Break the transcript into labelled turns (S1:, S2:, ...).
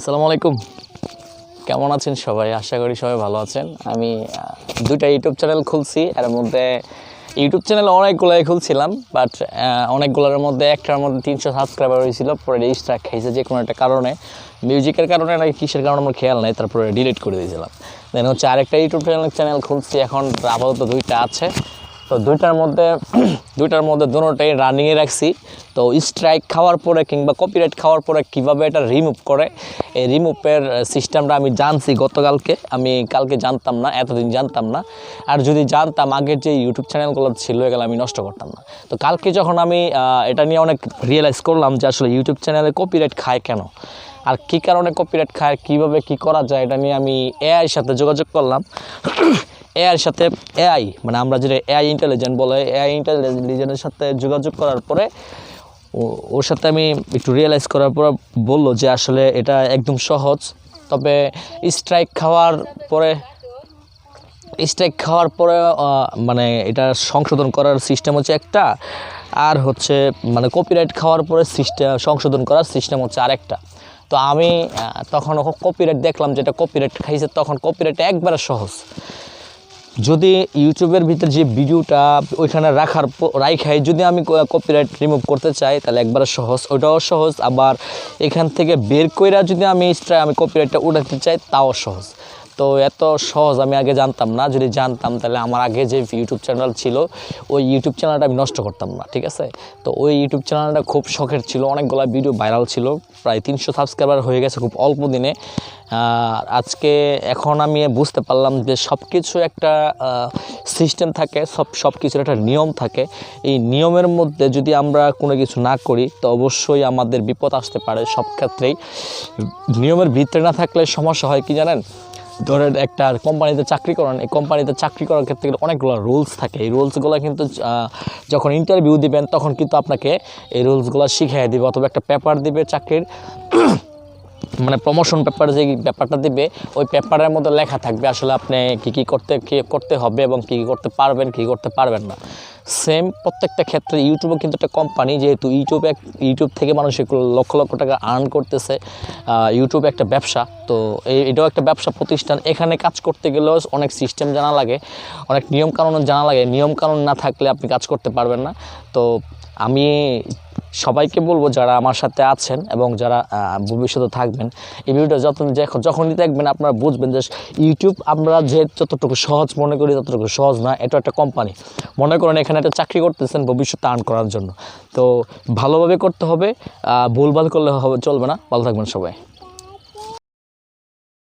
S1: আসসালামু আলাইকুম। কেমন আছেন সবাই? আশা করি সবাই ভালো আছেন। আমি দুইটা ইউটিউব চ্যানেল খুলছি। এর মধ্যে ইউটিউব চ্যানেল অনেকগুলোই খুলছিলাম বাট অনেকগুলোর মধ্যে একটার মধ্যে তিনশো সাবস্ক্রাইবার হয়েছিল, পরে রেজিস্টার খাইছে যে কোনো একটা কারণে। মিউজিকের কারণে নাকি কিসের কারণে আমার খেয়াল নেই, তারপরে ডিলিট করে দিয়েছিলাম। দেন হচ্ছে আরেকটা ইউটিউব চ্যানেল চ্যানেল খুলছি, এখন আপাতত দুইটা আছে। তো দুইটার মধ্যে দুইটার মধ্যে দুটোটাই রানিংয়ে রাখছি। তো স্ট্রাইক খাওয়ার পরে কিংবা কপিরাইট খাওয়ার পরে কীভাবে এটা রিমুভ করে, এই রিমুভের সিস্টেমটা আমি জানছি গতকালকে। আমি কালকে জানতাম না, এতদিন জানতাম না। আর যদি জানতাম, আগের যে ইউটিউব চ্যানেলগুলো ছিল, এগুলো আমি নষ্ট করতাম না। তো কালকে যখন আমি এটা নিয়ে অনেক রিয়েলাইজ করলাম যে আসলে ইউটিউব চ্যানেলে কপিরাইট খায় কেন? আর কী কারণে কপিরাইট খায়, কীভাবে কী করা যায়, এটা নিয়ে আমি এআইয়ের সাথে যোগাযোগ করলাম। এআইয়ের সাথে এআই মানে আমরা যেটা এআই ইন্টেলিজেন্ট বলে এআই ইন্টেলিজেন্টের সাথে যোগাযোগ করার পরে ওর সাথে আমি একটু রিয়েলাইজ করার পর বলল যে আসলে এটা একদম সহজ। তবে স্ট্রাইক খাওয়ার পরে স্ট্রাইক খাওয়ার পরে মানে এটা সংশোধন করার সিস্টেম হচ্ছে একটা, আর হচ্ছে মানে কপিরাইট খাওয়ার পরে সিস্টেম সংশোধন করার সিস্টেম হচ্ছে আরেকটা। তো আমি তখন কপিরাইট দেখলাম যেটা কপিরাইট খাইছে, তখন কপিরাইট একবারে সহজ। যদি ইউটিউবের ভিতরে যে ভিডিওটা ওইখানে রাখার রাইখাই যদি আমি কপিরাইট রিমুভ করতে চাই, তাহলে একবার সহজ। ওটাও সহজ, আবার এখান থেকে বের কইরা যদি আমি আমি কপিরাইটটা উঠাতে চাই, তাও সহজ। তো এত সহজ আমি আগে জানতাম না। যদি জানতাম তাহলে আমার আগে যে ইউটিউব চ্যানেল ছিল, ওই ইউটিউব চ্যানেলটা আমি নষ্ট করতাম না, ঠিক আছে? তো ওই ইউটিউব চ্যানেলটা খুব শখের ছিল, অনেকগুলো ভিডিও ভাইরাল ছিল, প্রায় তিনশো সাবস্ক্রাইবার হয়ে গেছে খুব অল্প দিনে। আজকে এখন আমি বুঝতে পারলাম যে সব কিছু একটা সিস্টেম থাকে, সব সব কিছুর একটা নিয়ম থাকে। এই নিয়মের মধ্যে যদি আমরা কোনো কিছু না করি, তো অবশ্যই আমাদের বিপদ আসতে পারে সব ক্ষেত্রেই। নিয়মের ভিতরে না থাকলে সমস্যা হয় কি জানেন? ধরেন একটা কোম্পানিতে চাকরি করেন, এই কোম্পানিতে চাকরি করার ক্ষেত্রে কিন্তু অনেকগুলো রুলস থাকে। এই রুলসগুলো কিন্তু যখন ইন্টারভিউ দিবেন, তখন কিন্তু আপনাকে এই রুলসগুলো শিখিয়ে দিবে, অথবা একটা পেপার দিবে চাকরির। মানে প্রমোশন পেপার যে ব্যাপারটা দিবে, ওই পেপারের মধ্যে লেখা থাকবে আসলে আপনি কী কী করতে কী করতে হবে এবং কী কী করতে পারবেন, কী করতে পারবেন না। সেম প্রত্যেকটা ক্ষেত্রে ইউটিউবও কিন্তু একটা কোম্পানি যেহেতু ইউটিউবে ইউটিউব থেকে মানুষ লক্ষ লক্ষ টাকা আর্ন করতেছে ইউটিউবে একটা ব্যবসা। তো এটাও একটা ব্যবসা প্রতিষ্ঠান। এখানে কাজ করতে গেলেও অনেক সিস্টেম জানা লাগে, অনেক নিয়মকানুন জানা লাগে। নিয়মকানুন না থাকলে আপনি কাজ করতে পারবেন না। তো আমি সবাইকে বলব যারা আমার সাথে আছেন এবং যারা ভবিষ্যতে থাকবেন, এই ভিডিওটা যত যখন- যখনই দেখবেন আপনারা বুঝবেন যে ইউটিউব আমরা যে যতটুকু সহজ মনে করি ততটুকু সহজ না এটা একটা কোম্পানি মনে করেন এখানে একটা চাকরি করতেছেন ভবিষ্যতে আর্ন করার জন্য। তো ভালোভাবে করতে হবে ভুলভাল করলে হবে চলবে না। ভালো থাকবেন সবাই।